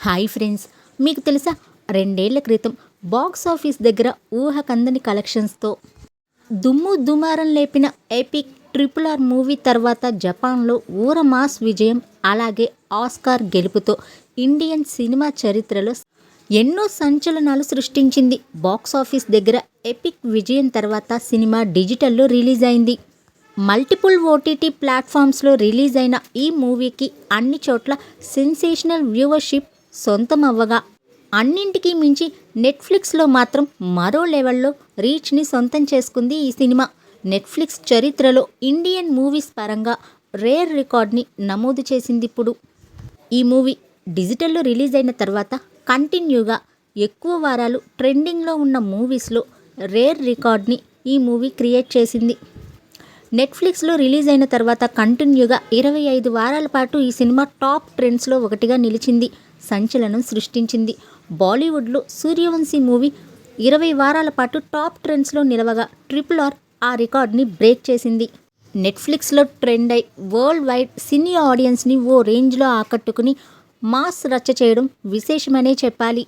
Hi friends మీకు తెలుసా? రెండేళ్ళ క్రితం బాక్స్ ఆఫీస్ దగ్గర ఊహకందని కలెక్షన్స్తో దుమ్ము దుమారం లేపిన ఎపిక్ ట్రిపుల్ ఆర్ మూవీ తర్వాత జపాన్లో ఊర మాస్ విజయం అలాగే ఆస్కార్ గెలుపుతో ఇండియన్ సినిమా చరిత్రలో ఎన్నో సంచలనాలు సృష్టించింది. బాక్స్ ఆఫీస్ దగ్గర ఎపిక్ విజయం తర్వాత సినిమా డిజిటల్లో రిలీజ్ అయింది. మల్టిపుల్ ఓటీటీ ప్లాట్ఫామ్స్లో రిలీజ్ అయిన ఈ మూవీకి అన్ని చోట్ల సెన్సేషనల్ వ్యూవర్షిప్ సొంతం అవ్వగా అన్నింటికీ మించి నెట్ఫ్లిక్స్లో మాత్రం మరో లెవెల్లో రీచ్ని సొంతం చేసుకుంది ఈ సినిమా. నెట్ఫ్లిక్స్ చరిత్రలో ఇండియన్ మూవీస్ పరంగా రేర్ రికార్డ్ని నమోదు చేసింది ఇప్పుడు ఈ మూవీ డిజిటల్లో రిలీజ్ అయిన తర్వాత కంటిన్యూగా ఎక్కువ వారాలు ట్రెండింగ్లో ఉన్న మూవీస్లో రేర్ రికార్డ్ని ఈ మూవీ క్రియేట్ చేసింది. నెట్ఫ్లిక్స్లో రిలీజ్ అయిన తర్వాత కంటిన్యూగా ఇరవై ఐదు వారాల పాటు ఈ సినిమా టాప్ ట్రెండ్స్లో ఒకటిగా నిలిచింది సంచలనం సృష్టించింది. బాలీవుడ్లో సూర్యవంశీ మూవీ ఇరవై వారాల పాటు టాప్ ట్రెండ్స్లో నిలవగా ట్రిపుల్ ఆర్ ఆ రికార్డ్ని బ్రేక్ చేసింది. నెట్ఫ్లిక్స్లో ట్రెండ్ అయి వరల్డ్ వైడ్ సినీ ఆడియన్స్ని ఓ రేంజ్లో ఆకట్టుకుని మాస్ రచ్చ చేయడం విశేషమనే చెప్పాలి.